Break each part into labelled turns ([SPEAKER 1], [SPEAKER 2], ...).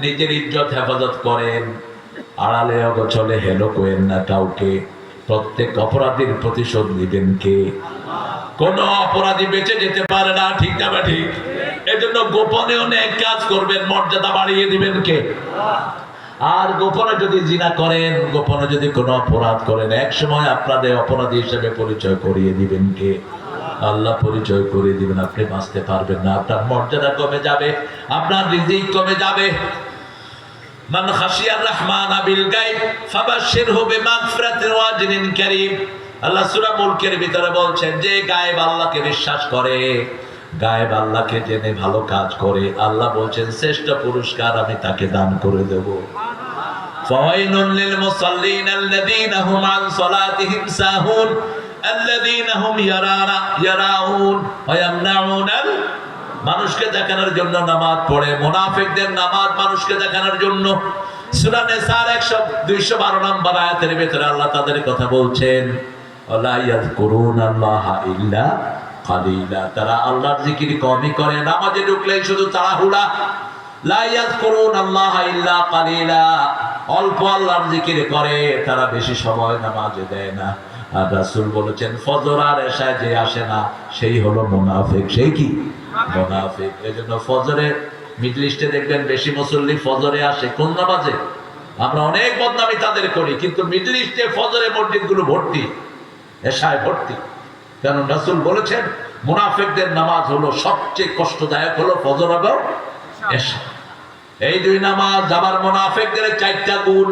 [SPEAKER 1] নিজের ইজ্জত হেফাজত করেন, আড়ালে অগচলে হেলো করেন না কাউকে, প্রত্যেক অপরাধীর প্রতিশোধ নিবেন কে? কোন অপরাধী বেঁচে যেতে পারে না, ঠিক না বা ঠিক? এজন্য গোপনে অনেক কাজ করবেন, মর্যাদা বাড়িয়ে দিবেন কে? আর গোপনে যদি জিনা করেন, গোপনে যদি কোনো অপরাধ করেন, এক সময় আপনাদের অপরাধী হিসেবে পরিচয় করিয়ে দিবেন কে? আল্লাহ পরিচয় করে দিবেন, আপনি বাঁচতে পারবেন না। আপনার মর্যাদা কমে যাবে, আপনার রিজিক কমে যাবে। মান খাশিয়ার রহমান বিল গায়ব, ফাবাশশিরহু বিমাগফিরাতিন ওয়া আজরিন আল্লাহ সূরা মুলকের ভিতরে বলছেন, যে গায়েব আল্লাহকে বিশ্বাস করে, গায়েব আল্লাহকে জেনে ভালো কাজ করে, আল্লাহ বলছেন, শ্রেষ্ঠ পুরস্কার আমি তাকে দান করে দেব। ফাওয়াইনুল লিল মুসাল্লিন আল্লাযীনা হুম আন সালাতিহিম সাহুন। মানুষকে দেখানোর জন্য নামাজ পড়ে, মুনাফিকদের নামাজ মানুষকে দেখানোর জন্য। সূরা নিসার 100 212 নম্বর আয়াতের ভিতরে আল্লাহ তাদের কথা বলছেন তারা কমই করে, নামাজে শুধু তাড়াহুড়া। অল্প আল্লাহর জিকির করে, তারা বেশি সময় নামাজে দেয় না। আর রাসূল বলেছেন, ফজর আর এশায় যে আসে না, সেই হলো মুনাফিক। সেই কি? মুনাফিক। এজন্য ফজরে, মিডল ইস্টে দেখবেন বেশি মুসল্লি ফজরে আসে। কোন নামাজে? আমরা অনেক বদনামি তাদের করি, কিন্তু মিডল ইস্টে ফজরে মসজিদগুলো ভর্তি, এশায় ভর্তি। কারণ রাসুল বলেছেন, মুনাফেকদের নামাজ হলো সবচেয়ে কষ্টদায়ক হলো ফজর এবং এশা। এই দুই নামাজ আবার মুনাফিকদের চারটা গুণ।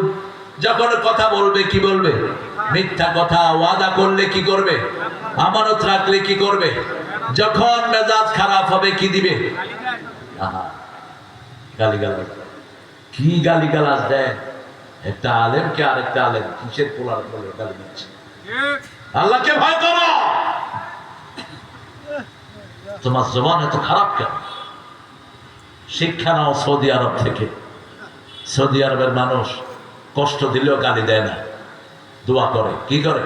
[SPEAKER 1] যখন কথা বলবে, কি বলবে? মিথ্যা কথা ওয়াদা করলে কি করবে? আমানত রাখলে কি করবে? যখন মেজাজ খারাপ হবে, কি দিবে? কি গালিগালাজ দেয়? একটা আলেমকে আরেকটা আলেম কিসের পোলার বলে গালি দিচ্ছে? আল্লাহকে ভয় করো! তোমার জবান এত খারাপ কেন? শিক্ষা নাও সৌদি আরব থেকে। সৌদি আরবের মানুষ কষ্ট দিলেও গালি দেয় না। দোয়া করে। কি করে?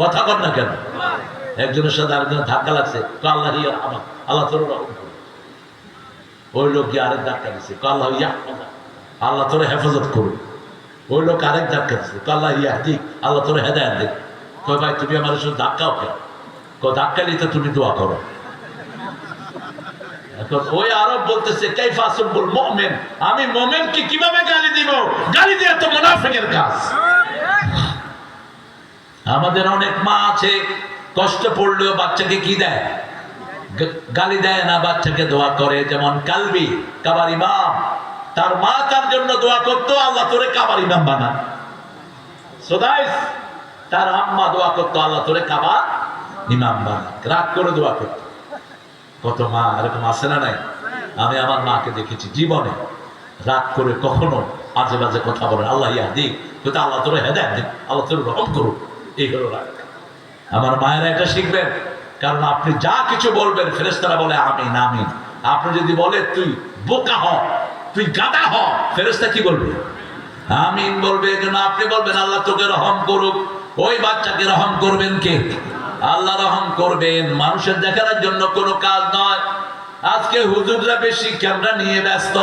[SPEAKER 1] কথা কর না কেন? একজনের সাথে আরেকজনের ধাক্কা লাগছে। তো আল্লাহ আমার, আল্লাহ তোর। ওই লোক গিয়ে আরেক ধাক্কা দিচ্ছে তো আল্লাহ ইয়া আল্লাহ তোর হেফাজত করুন ওই লোক আরেক ধাক্কা দিচ্ছে তো আল্লাহ ইয়া দিক, আল্লাহ তোর হেদায়ত দিক। কয়, ভাই, তুমি আমার সাথে ধাক্কাও কেন? কয়, ধাক্কা নিতে তুমি দোয়া করো। এখন ওই আরব বলতেছে, কাইফা আসুবুল মুমিন? আমি মুমিনকে কীভাবে গালি দিব? গালি দেওয়া তো মুনাফিকের কাজ। আমাদের অনেক মা আছে, কষ্ট পড়লেও বাচ্চাকে কি দেয়? গালি দেয় না, বাচ্চাকে দোয়া করে, যেমন কালবি, কাবার ইমাম। তার মা তার জন্য দোয়া করতো, আল্লাহ তোরে কাবার ইমাম বানা। সোদাইস তার আম্মা দোয়া করতো, আল্লাহ তোরে কাবার ইমাম বানা। রাগ করে দোয়া করতো। কত মা, এরকম আছে না নাই? আমি আমার মাকে দেখেছি জীবনে রাগ করে কখনো আজে বাজে কথা বলে আল্লাহ ইয়া দিক কিন্তু আল্লাহ তোরে হেদায় দিক, আল্লাহ তোর রহম করুক। রাগ আমার মায়েরা এটা শিখবেন। কারণ আপনি যা কিছু বলবেন ফেরেস্তারা বলে, আমিন আমিন। আপনি যদি বলে তুই বোকা হ, তুই গাদা হ ফেরেস্তা কি বলবে? আমিন বলবে এজন্য আপনি বলবেন, আল্লাহ তোকে রহম করুক। ওই বাচ্চাকে রহম করবেন কে? আল্লাহ রহম করবেন। মানুষের দেখানোর জন্য কোনো কাজ নয়। আজকে হুজুররা বেশি ক্যামেরা নিয়ে ব্যস্ত।